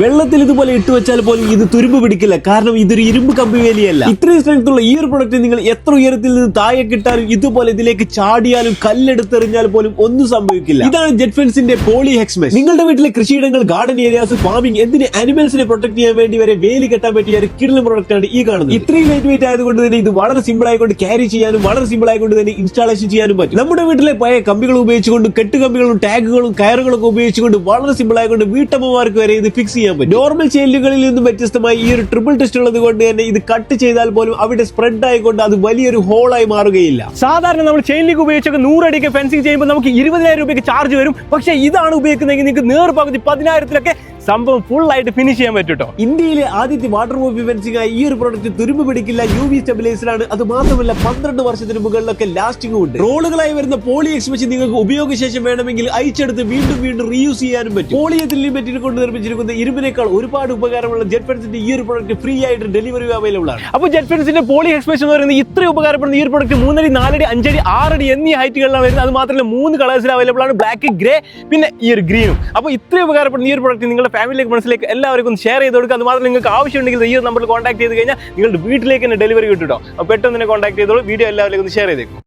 വെള്ളത്തിൽ ഇതുപോലെ ഇട്ട് വെച്ചാൽ പോലും ഇത് തുരുമ്പ് പിടിക്കില്ല. കാരണം ഇതൊരു ഇരുമ്പ് കമ്പി വേലിയല്ല. ഇത്രയും സ്ട്രെങ്ത് ഉള്ള ഈ ഒരു പ്രൊഡക്റ്റ് നിങ്ങൾ എത്ര ഉയരത്തിൽ നിന്ന് താഴെ കിട്ടാലും ഇതുപോലെ ഇതിലേക്ക് ചാടിയാലും കല്ലെടുത്തെറിഞ്ഞാൽ പോലും ഒന്നും സംഭവിക്കില്ല. ഇതാണ് ജെറ്റ് ഫെൻസിന്റെ പോളി ഹെക്സ്മെസ് നിങ്ങളുടെ വീട്ടിലെ കൃഷിയിടങ്ങൾ ഗാർഡൻ ഏരിയാസ് ഫാമിംഗ് എന്തിന് ആനിമൽസിനെ പ്രൊട്ടക്ട് ചെയ്യാൻ വേണ്ടി വരെ വേലി കെട്ടാൻ പറ്റിയ ഒരു കിടലും പ്രൊഡക്റ്റ് ആണ് ഈ കാണുന്നത്. ഇത്രയും ലൈറ്റ് വെയിറ്റ് ആയതുകൊണ്ട് തന്നെ ഇത് വളരെ സിമ്പിൾ ആയിക്കൊണ്ട് ക്യാരി ചെയ്യാനും വളരെ സിമ്പിൾ ആയിക്കൊണ്ട് തന്നെ ഇൻസ്റ്റാളേഷൻ ചെയ്യാനും പറ്റും. നമ്മുടെ വീട്ടിലെ പഴയ കമ്പികൾ ഉപയോഗിച്ചുകൊണ്ട് കെട്ടുകമ്പികളും ടാഗുകളും കയറുകളും ഒക്കെ ഉപയോഗിച്ചുകൊണ്ട് വളരെ സിമ്പിൾ ആയിക്കൊണ്ട് വീട്ടമ്മമാർക്ക് വരെ ഇത് ഫിക്സ് ചെയ്യാൻ പറ്റും. നോർമൽ ചെല്ലുകളിൽ നിന്നും വ്യത്യസ്തമായി ഈ ഒരു ട്രിപ്പിൾ ടെസ്റ്റ് ഉള്ളത് കൊണ്ട് തന്നെ ഇത് കട്ട് ചെയ്താൽ പോലും അവിടെ സ്പ്രെഡ് ആയിക്കൊണ്ട് അത് വലിയൊരു ഹോളായി മാറുകയില്ല. സാധാരണ നമ്മൾ ചെയിൻ ലീഗ് ഉപയോഗിച്ചൊക്കെ നൂറടിക്ക് ഫെൻസിങ് ചെയ്യുമ്പോൾ നമുക്ക് ഇരുപതിനായിരം രൂപയ്ക്ക് ചാർജ് വരും. പക്ഷേ ഇതാണ് ഉപയോഗിക്കുന്നതെങ്കിൽ നിങ്ങൾക്ക് നേർ പകുതി പതിനായിരത്തിലൊക്കെ സംഭവം ഫുൾ ആയിട്ട് ഫിനിഷ് ചെയ്യാൻ പറ്റും കേട്ടോ ഇന്ത്യയിലെ ആദ്യത്തെ വാട്ടർ പ്രൂഫ് ഫെൻസിംഗ് ആയി ഈ ഒരു പ്രോഡക്റ്റ് തുരുമ്പ് പിടിക്കില്ല. യു വി സ്റ്റെബിലൈസർ ആണ് അത് മാത്രമല്ല പന്ത്രണ്ട് വർഷത്തിന് മുകളിലൊക്കെ ലാസ്റ്റിംഗ് ഉണ്ട്. റോളുകളായി വരുന്ന പോളി എക്സ്മെഷൻ നിങ്ങൾക്ക് ഉപയോഗശേഷം വേണമെങ്കിൽ അയച്ചെടുത്ത് വീണ്ടും വീണ്ടും റീയൂസ് ചെയ്യാനും പറ്റും. പോളിയത്തിൽ മെറ്റീരിയൽ കൊണ്ട് നിർമ്മിച്ചിരിക്കുന്ന ഇരുമ്പിനേക്കാൾ ഒരുപാട് ഉപകാരമുള്ള ജെറ്റ് ഫെൻസിന്റെ ഈ ഒരു പ്രോഡക്റ്റ് ഫ്രീ ആയിട്ട് ഡെലിവറി അവൈലബിൾ ആണ്. അപ്പോൾ ജെറ്റ് ഫെൻസിന്റെ പോളി എക്സ്പ്രഷൻ എന്ന് പറയുന്നത് ഇത്ര ഉപകാരപ്പെടുന്ന ഈ ഒരു പ്രോഡക്റ്റ് മൂന്നടി നാലടി അഞ്ചടി ആറടി എന്നീ ഹൈറ്റുകളിലാണ് വരുന്നത്. അത് മാത്രമല്ല മൂന്ന് കളേഴ്സിൽ അവൈലബിൾ ആണ്. ബ്ലാക്ക് ഗ്രേ പിന്നെ ഈ ഒരു ഗ്രീനും അപ്പോൾ ഇത്രയും ഉപകാരപ്പെടുന്ന ഈ ഒരു പ്രോഡക്റ്റ് നിങ്ങളുടെ ഫാമിലിയിലേക്ക് മനസ്സിലേക്ക് എല്ലാവർക്കും ഷെയർ ചെയ്ത് കൊടുക്കുക. അതുമാത്രം നിങ്ങൾക്ക് ആവശ്യമുണ്ടെങ്കിൽ ഈ നമ്പറിൽ കോൺടാക്ട് ചെയ്ത് കഴിഞ്ഞാൽ നിങ്ങളുടെ വീട്ടിലേക്ക് തന്നെ ഡെലിവറി കിട്ടും അപ്പോൾ പെട്ടെന്ന് തന്നെ കോൺടാക്ട് ചെയ്തോളൂ. വീഡിയോ എല്ലാവരിലേക്കും ഷെയർ ചെയ്തേക്കും.